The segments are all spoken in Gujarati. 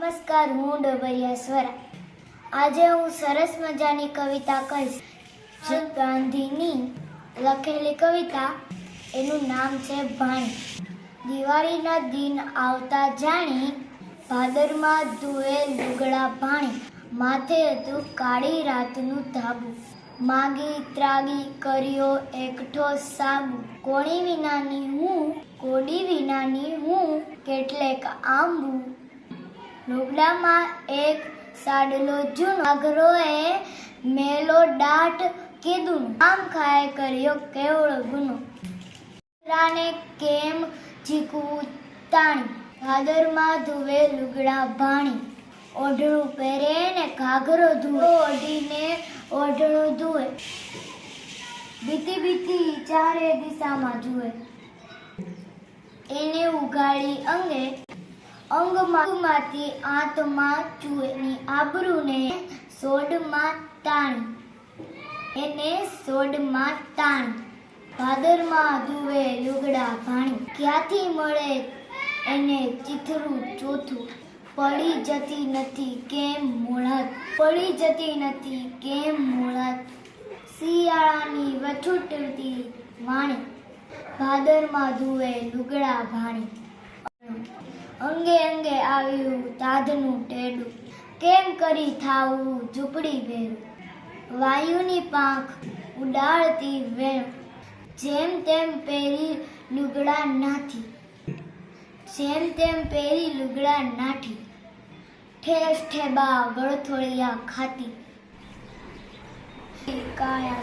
નમસ્કાર, હું ડોબરિયા સ્વરા. આજે હું સરસ મજાની કવિતા કહીશ. ગાંધીની લખેલી કવિતા, એનું નામ છે ભાણી. દિવાળીના દિન આવતા જાણી ભાદરમાં ધુએ લુગડા ભાણી. માથે હતું કાળી રાતનું ધાબુ. માગી ત્રાગી કર્યો એકઠો સાબુ. કોણી વિનાની હું, કોડી વિનાની હું, કેટલેક આંબુ લુગડામાં એક સાડલો જૂનો એ મેલો દાટ કીધું. આમ ખાય કર્યો કેવળ ગુનો. રાને કેમ જીકવું તાણી? ભાદરમાં ધુવે લુગડા ભાણી. ઓઢણું પહેરે ને ઘાઘરો ધુએ ઓઢીને ઓઢણું ધુએ બીતી બીતી ચારે દિશામાં જુએ. એને ઉગાડી અંગે અંગમાંથી આંતમાં ચૂએની આબરૂને સોડમાં તાણી. એને સોડમાં તાણી. ભાદરમાં ધુવે લુગડા ભાણી. ક્યાંથી મળે એને ચીથરું ચોથું? પડી જતી નથી કેમ મૂળત પડી જતી નથી કેમ મૂળત શિયાળાની વછૂટતી વાણી. ભાદરમાં ધુવે લુગડા ભાણી. અંગે અંગે આવ્યું તાધનું ટેડું. કેમ કરી થાવું ઝૂંપડી ભેરું? વાયુની પાંખ ઉડાડતી વેણ. જેમ તેમ પહેરી લુગડા નાથી. જેમ તેમ પહેરી લુગડા નાઠી. ઠેસ ઠેબા ગળથોળિયા ખાતી. કાયા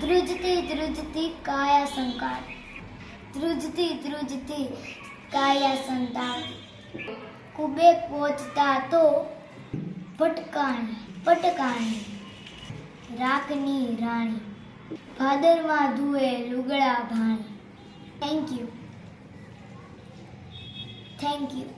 ધ્રુજતી ધ્રુજતી કાયા સંકાર ધ્રુજતી ધ્રુજતી કાયા સંતાન કુબે પહોંચતા તો પટકાણી પટકાણી રાખની રાણી ભાદરમાં ધુએ લુગડા ભાણી. Thank you thank you